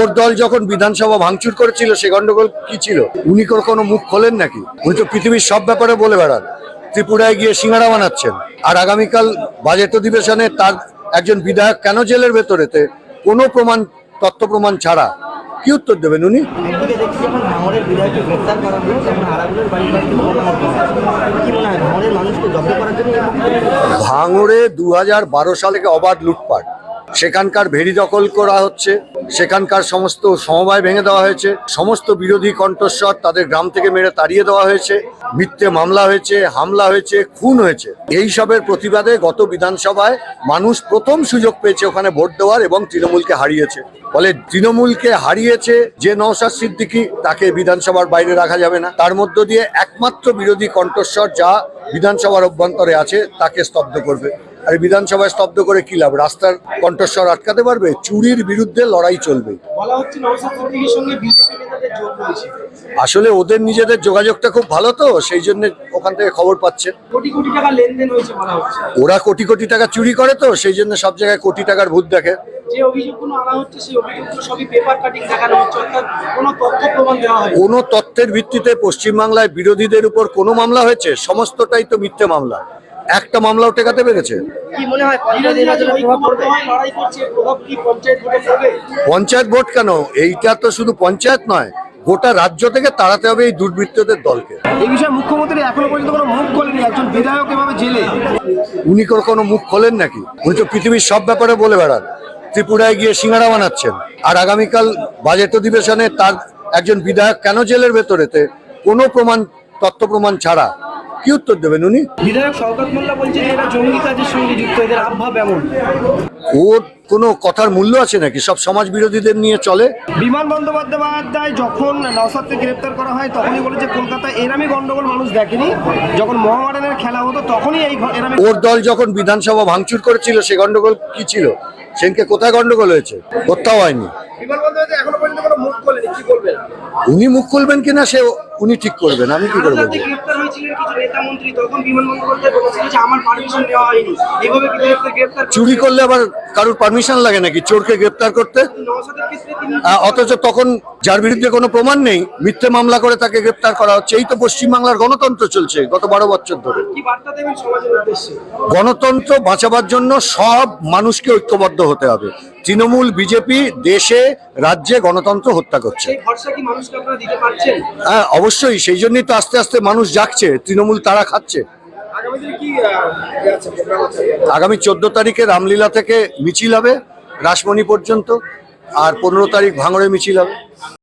ওর দল যখন বিধানসভা ভাঙচুর করেছিল সে গন্ডগোল কি ছিল? উনি কোনো মুখ খোলেন নাকি? উনি তো পৃথিবীর সব ব্যাপারে বলে বেড়ান। ত্রিপুরায় গিয়ে সিঙ্গারা বানাচ্ছেন। আর আগামীকাল বাজেট অধিবেশনে তার একজন বিধায়ক কেন জেলের ভেতরেতে? কোনো প্রমাণ তথ্য প্রমাণ ছাড়া। কি উত্তর দেবেন উনি? ভাঙড়ে দু হাজার বারো সালে অবাধ লুটপাট। সেখানকার ভেড়ি দখল করা হচ্ছে, সেখানকার সমস্ত সমবায় ভেঙে দেওয়া হয়েছে, সমস্ত বিরোধী কণ্ঠস্বর তাদের গ্রাম থেকে মেরে তাড়িয়ে দেওয়া হয়েছে, মিথ্যে মামলা হয়েছে, হামলা হয়েছে, খুন হয়েছে। এই সবের প্রতিবাদে গত বিধানসভায় মানুষ প্রথম সুযোগ পেয়েছে ওখানে ভোট দেওয়ার এবং তৃণমূলকে হারিয়েছে। ফলে তৃণমূলকে হারিয়েছে যে নওশাদ সিদ্দিকী, তাকে বিধানসভার বাইরে রাখা যাবে না। তার মধ্য দিয়ে একমাত্র বিরোধী কণ্ঠস্বর যা বিধানসভার অভ্যন্তরে আছে, তাকে স্তব্ধ করবে। আর বিধানসভায় স্তব্ধ করে কি লাভ? রাস্তার কণ্ঠস্বর আটকাতে পারবে? চুরির বিরুদ্ধে লড়াই চলবে। আসলে ওদের নিজেদের যোগাযোগটা খুব ভালো তো সেই জন্য ওখান থেকে খবর পাচ্ছে ওরা কোটি কোটি টাকা চুরি করে তো সেই জন্য সব জায়গায় কোটি টাকার ভূত দেখে। যে অভিযোগগুলো আনা হচ্ছে সেই অভিযোগগুলো সবই পেপার কাটিং দেখানো হচ্ছে অর্থাৎ কোনো তথ্য প্রমাণ দেওয়া হয় কোনো তথ্যের ভিত্তিতে পশ্চিমবাংলায় বিরোধীদের উপর কোনো মামলা হয়েছে? সমস্তটাই তো মিথ্যে মামলা। একটা মামলাও টেকাতে পেরেছে? পঞ্চায়েত ভোটে কেন? এইটা তো শুধু পঞ্চায়েত নয় গোটা রাজ্য থেকে তাড়াতে হবে এই দুর্বৃত্তদের দলকে। এই বিষয়ে মুখ্যমন্ত্রী এখনও পর্যন্ত কোনো মুখ খোলেনি একজন বিধায়ক এভাবে জেলে। উনি কোনো কোনো মুখ খোলেন নাকি? উনি তো পৃথিবীর সব ব্যাপারে বলে বেড়ান। ত্রিপুরায় গিয়ে সিঙ্গারা বানাচ্ছেন। আর আগামীকাল বাজেট অধিবেশনে তার একজন বিধায়ক কেন জেলের ভেতরেতে? কোনো প্রমাণ তথ্য প্রমাণ ছাড়া। কি উত্তর দেবেন উনি? বিধায়ক শওকত মোল্লা বলছেন এরা জঙ্গি কাজের সঙ্গে যুক্ত এদের আবহাব এমন ওর কোনো কথার মূল্য আছে নাকি? সব সমাজ বিরোধীদের নিয়ে চলে? বিমান বন্দ্যোপাধ্যায় যখন নওসাদকে গ্রেপ্তার করা হয় তখনই বলেছে কলকাতায় এরামি গন্ডগোল মানুষ দেখেনি। যখন মহামারানের খেলা হতো তখনই এই এরামি ওর দল যখন বিধানসভা ভাঙচুর করেছিল সে গন্ডগোল কি ছিল? সেদিনকে কোথায় গন্ডগোল হয়েছে? কোথাও হয়নি। বিমান বন্দ্যোপাধ্যায় এখনও পর্যন্ত কোনো মুখ খোলেনি। উনি মুখ খুলবেন কিনা সে উনি ঠিক করবেন আমি কি করব? চুরি করলে আবার কারোর পারমিশন লাগে নাকি চোরকে গ্রেপ্তার করতে? অথচ তখন যার বিরুদ্ধে কোনো প্রমাণ নেই মিথ্যে মামলা করে তাকে গ্রেপ্তার করা হচ্ছে। এই তো পশ্চিমবাংলার গণতন্ত্র চলছে গত বারো বছর ধরে। গণতন্ত্র বাঁচাবার জন্য সব মানুষকে ঐক্যবদ্ধ হতে হবে। তৃণমূল বিজেপি দেশে রাজ্যে গণতন্ত্র হত্যা করছে। সেই ভরসা কি মানুষকে আপনারা দিতে পারছেন? হ্যাঁ অবশ্যই। সেই জন্যই তো আস্তে আস্তে মানুষ জাগছে। তৃণমূল তারা খাচ্ছে। আগামী আছে? আগামী চোদ্দ তারিখে রামলীলা থেকে মিছিল হবে রাসমণি পর্যন্ত আর পনেরো তারিখ ভাঙড়ে মিছিল হবে।